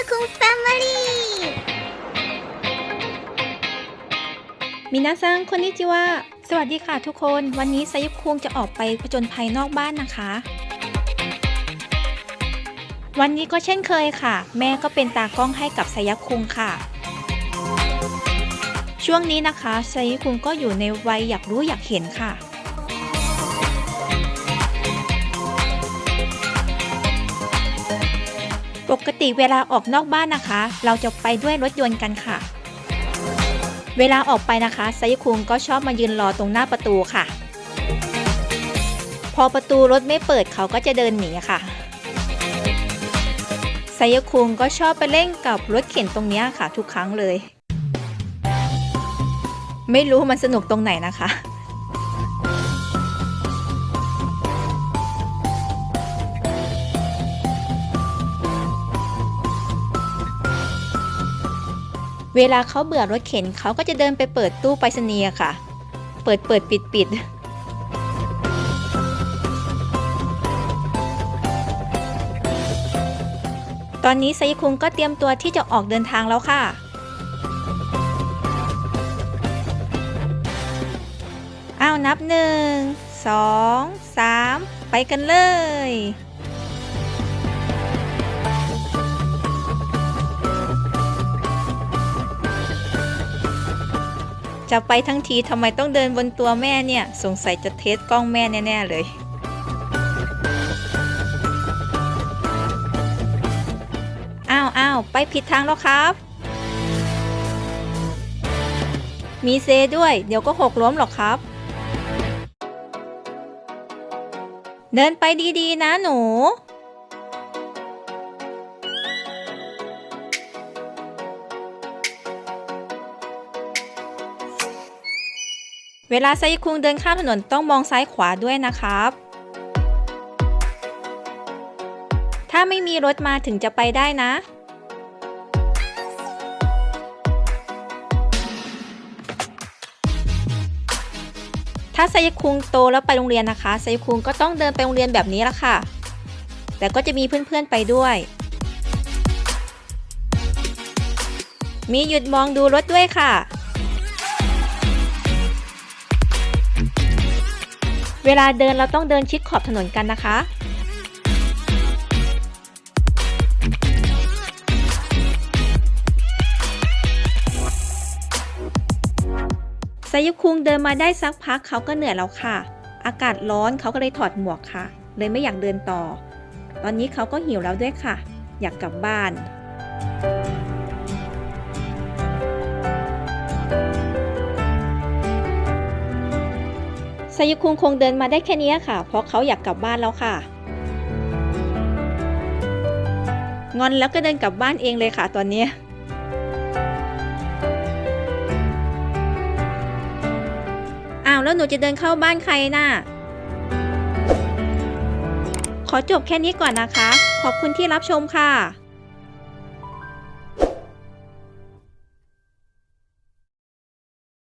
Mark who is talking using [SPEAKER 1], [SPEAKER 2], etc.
[SPEAKER 1] ยคุงแฟมิลี่
[SPEAKER 2] มินาซังคนนิจิวะสวัสดีค่ะทุกคน วันนี้ไซยุคุงจะออกไปผจญภัยนอกบ้านนะคะ วันนี้ก็เช่นเคยค่ะ แม่ก็เป็นตากล้องให้กับไซยคุงค่ะ ช่วงนี้นะคะไซยุคุงก็อยู่ในวัยอยากรู้อยากเห็นค่ะ ปกติเวลาออกนอกบ้านนะคะ เราจะไปด้วยรถยนต์กันค่ะ เวลาออกไปนะคะไซยุคุงก็ชอบมายืนรอตรงหน้าประตูค่ะ พอประตูรถไม่เปิดเขาก็จะเดินหนีค่ะไซยุคุงก็ชอบไปเล่นกับรถเข็นตรงนี้ค่ะ ทุกครั้งเลย ไม่รู้มันสนุกตรงไหนนะคะ เวลาเขาเบื่อรถเข็นเขาก็จะเดินไปเปิดตู้ไปรษณีย์ค่ะ เปิดเปิดปิดปิดตอนนี้ไซคุงก็เตรียมตัวที่จะออกเดินทางแล้วค่ะ อ้าวนับหนึ่งสองสามไปกันเลย จะไปทั้งทีทำไมต้องเดินบนตัวแม่เนี่ย สงสัยจะเทสกล้องแม่แน่ ๆ เลยอ้าวอ้าวไปผิดทางแล้วครับ มีเซด้วย เดี๋ยวก็หกล้มหรอกครับ เดินไปดี ๆ นะหนู เวลาไซคุงเดินข้ามถนนต้องมองซ้ายขวาด้วยนะครับ ถ้าไม่มีรถมาถึงจะไปได้นะ ถ้าไซคุงโตแล้วไปโรงเรียนนะคะไซคุงก็ต้องเดินไปโรงเรียนแบบนี้ละค่ะ แต่ก็จะมีเพื่อนๆไปด้วย มีหยุดมองดูรถด้วยค่ะ เวลาเดินเราต้องเดินชิดขอบถนนกันนะคะไซยุคุงเดินมาได้สักพักเขาก็เหนื่อยแล้วค่ะ อากาศร้อนเขาก็เลยถอดหมวกค่ะ เลยไม่อยากเดินต่อ ตอนนี้เขาก็หิวแล้วด้วยค่ะ อยากกลับบ้าน ไซยุคุงคงเดินมาได้แค่นี้ค่ะ เพราะเขาอยากกลับบ้านแล้วค่ะ งอนแล้วก็เดินกลับบ้านเองเลยค่ะตอนนี้อ้าวแล้วหนูจะเดินเข้าบ้านใครน่ะขอจบแค่นี้ก่อนนะคะ ขอบคุณที่รับชมค่ะ